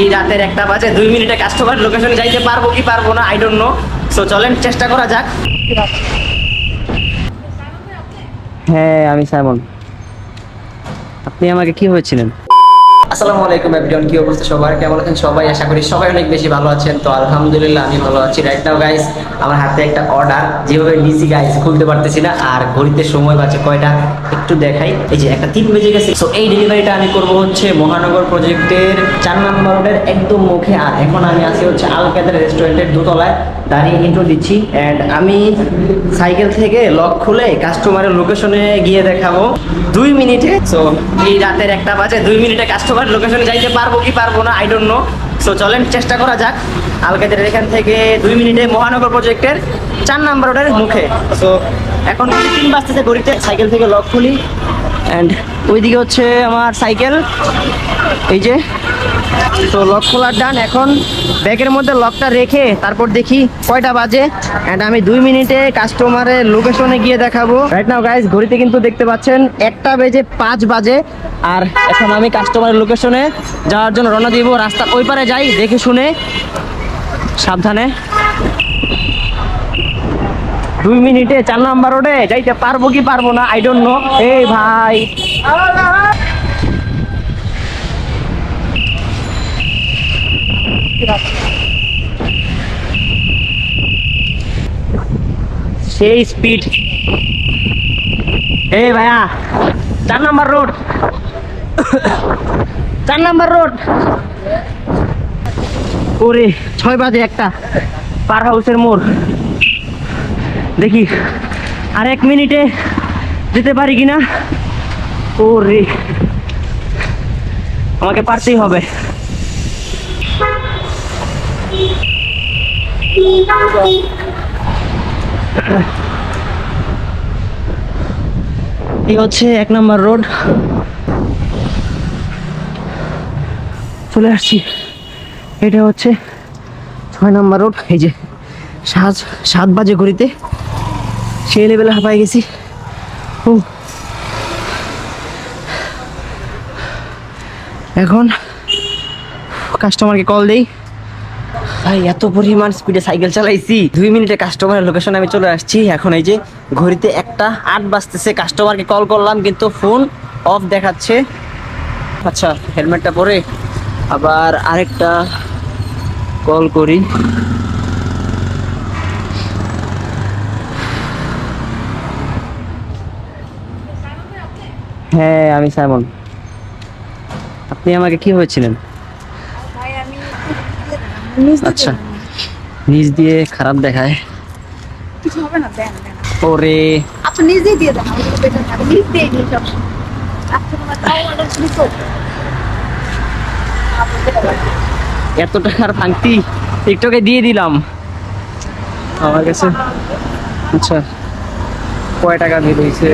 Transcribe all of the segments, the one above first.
এই রাতের একটা বাজে দুই মিনিটে কাস্টমার লোকেশনে যাইতে পারব কি পারব না আই ডোন্ট নো সো চলেন, চেষ্টা করা যাক। হ্যাঁ আমি সাইমন। আপনি আমাকে কি হয়েছিলেন? আসসালামু আলাইকুম এভরিওয়ান কি অবস্থা সবার? কেমন আছেন সবাই? আশা করি সবাই অনেক বেশি ভালো আছেন। তো আলহামদুলিল্লাহ, আমি ভালো আছি রাইট নাও গাইস আমার হাতে একটা অর্ডার যেভাবে নিছি গাইস খুলতে পারতেছি না। আর ঘড়িতে সময় বাঁচে কয়টা, একটু দেখাই। এই যে একটা তিন বেজে গেছে। সো এই ডেলিভারিটা আমি করব হচ্ছে মহানগর প্রজেক্টের চার নম্বর রোডের একদম মুখে। আর এখন আমি আছি হচ্ছে আল আলকাদের রেস্টুরেন্টের দোতলায়। দাঁড়িয়ে ইন্ট্রো দিচ্ছি। অ্যান্ড আমি সাইকেল থেকে লক খুলে কাস্টমারের লোকেশনে গিয়ে দেখাবো। দুই মিনিটে। সো এই রাতের একটা বাজে। দুই মিনিটে কাস্টমার লোকেশনে যাইতে পারব কি পারব না আই ডোন্ট নো সো চলেন, চেষ্টা করা যাক। আলকাদের এখান থেকে দুই মিনিটে মহানগর প্রজেক্টের চার নাম্বার ওটার মুখে। সো এখন তিন বাজতেছে গড়িতে সাইকেল থেকে লক খুলি। অ্যান্ড ওইদিকে হচ্ছে আমার সাইকেল। এই যে। তো লক খোলার ডান এখন। ব্যাগের মধ্যে লকটা রেখে তারপর দেখি কয়টা বাজে। অ্যান্ড আমি দুই মিনিটে কাস্টমারের লোকেশনে গিয়ে দেখাবো। রাইট নাও গাইস ঘড়িতে কিন্তু দেখতে পাচ্ছেন, একটা বেজে পাঁচ বাজে। আর এখন আমি কাস্টমারের লোকেশনে যাওয়ার জন্য রওনা দিব। রাস্তা ওই পারে যাই, দেখে শুনে। সাবধানে। দুই মিনিটে চার নাম্বার রোডে যাইতে পারব কি পারব না আই ডোন্ট নো এই ভাই। সেই স্পিড এই ভাইয়া, চার নাম্বার রোড চার নাম্বার রোড ওরে, ছয় বাজে একটা। পার হাউসের মোড়। দেখি, আর এক মিনিটে যেতে পারি কিনা? ওরে, আমাকে পারতেই হবে। এই হচ্ছে এক নম্বর রোড। চলে আসছি। এটা হচ্ছে ছয় নম্বর রোড, এই যে সাত সাত বাজে ঘড়িতে। সেই লেভেলে হাঁপাই গেছি ও এখন কাস্টমারকে কল দেই। ভাই, এত পরিমাণ স্পিডে সাইকেল চালাইছি। দুই মিনিটে কাস্টমারের লোকেশনে আমি চলে আসছি। এখন এই যে ঘড়িতে একটা আট বাজতেছে কাস্টমারকে কল করলাম, কিন্তু ফোন অফ দেখাচ্ছে। আচ্ছা হেলমেটটা পরে আবার আরেকটা কল করি। হ্যাঁ আমি সাইমন। আপনি আমাকে কি হয়েছিলেন? আচ্ছা। নিজ দিয়ে খারাপ দেখায়। কিছু হবে না দেন দেন। ওরে। আপনি নিজেই দিয়ে দেন বেটার নিজ দিয়ে দিই সব আপনি আমার তাও অর্ডার। এত টাকার ভাঙতি টিকটকে দিয়ে দিলাম। আমার কাছে আচ্ছা কয় টাকা বিল হয়েছে?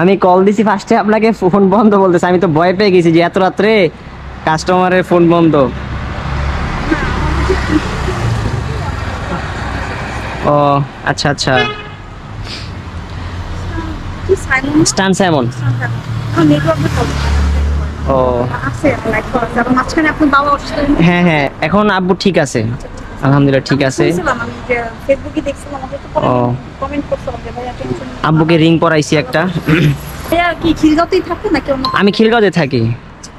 আমি কল দিছি ফার্স্টে আপনাকে ফোন বন্ধ বলতেছে। আমি তো ভয় পেয়ে গেছি যে এত রাত্রে কাস্টমারের ফোন বন্ধ। ও আচ্ছা আচ্ছা। স্টান স্যামন ও। হ্যাঁ হ্যাঁ এখন আব্বু ঠিক আছে। আলহামদুলিল্লাহ ঠিক আছে। ও। আব্বুকে রিং পরাইছি একটা। আমি খিলগাঁওতে থাকি।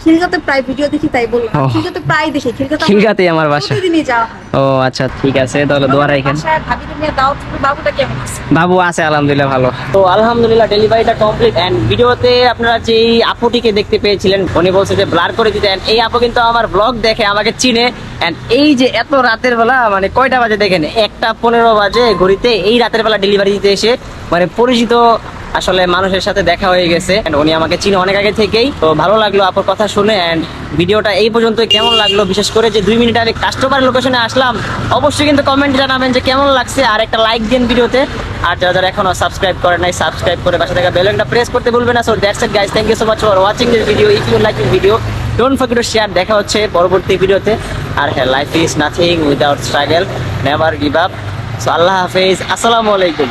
খিলগাঁওতে প্রায় ভিডিও দেখি তাই বললাম। ও। খিলগাঁওতে প্রায় দেখি খিলগাঁওতে খিলগাঁওতেই আমার বাসা। প্রতিদিনই যাওয়া হয়। ও আচ্ছা ঠিক আছে তাহলে দোয়া রাখেন। বাসায় ভাবিকে নিয়ে দাও বাবুটা কেমন আছে? বাবু আছে আলহামদুলিল্লাহ ভালো। তো আলহামদুলিল্লাহ ডেলিভারিটা কমপ্লিট এন্ড ভিডিওতে আপনারা যে আপুটিকে দেখতে পেয়েছিলেন উনি বলছে যে ব্লার করে দিতে। এই আপু কিন্তু আমার ব্লগ দেখে আমাকে চিনে। এন্ড এই যে এত রাতের বেলা মানে কয়টা বাজে দেখেন? একটা পনেরো বাজে ঘড়িতে এই রাতের বেলা ডেলিভারি দিতে এসে মানে পরিচিত আসলে মানুষের সাথে দেখা হয়ে গেছে উনি আমাকে চিনে অনেক আগে থেকেই। তো ভালো লাগল আপুর কথা শুনে এন্ড ভিডিওটা এই পর্যন্ত কেমন লাগল? বিশেষ করে যে দুই মিনিট আগে কাস্টমার লোকেশনে আসলাম, অবশ্যই কিন্তু কমেন্ট জানাবেন যে কেমন লাগছে আর একটা লাইক দিন ভিডিওতে। আর যারা যারা এখনও সাবস্ক্রাইব করে নাই সাবস্ক্রাইব করে পাশে থাকা বেলনটা প্রেস করতে ভুলবেন না। So that's it guys thank you so much for watching this video if you like this video don't forget to share দেখা হচ্ছে পরবর্তী ভিডিওতে আর হ্যাঁ life is nothing without struggle never give up so Allah হাফেজ। আসসালামু আলাইকুম।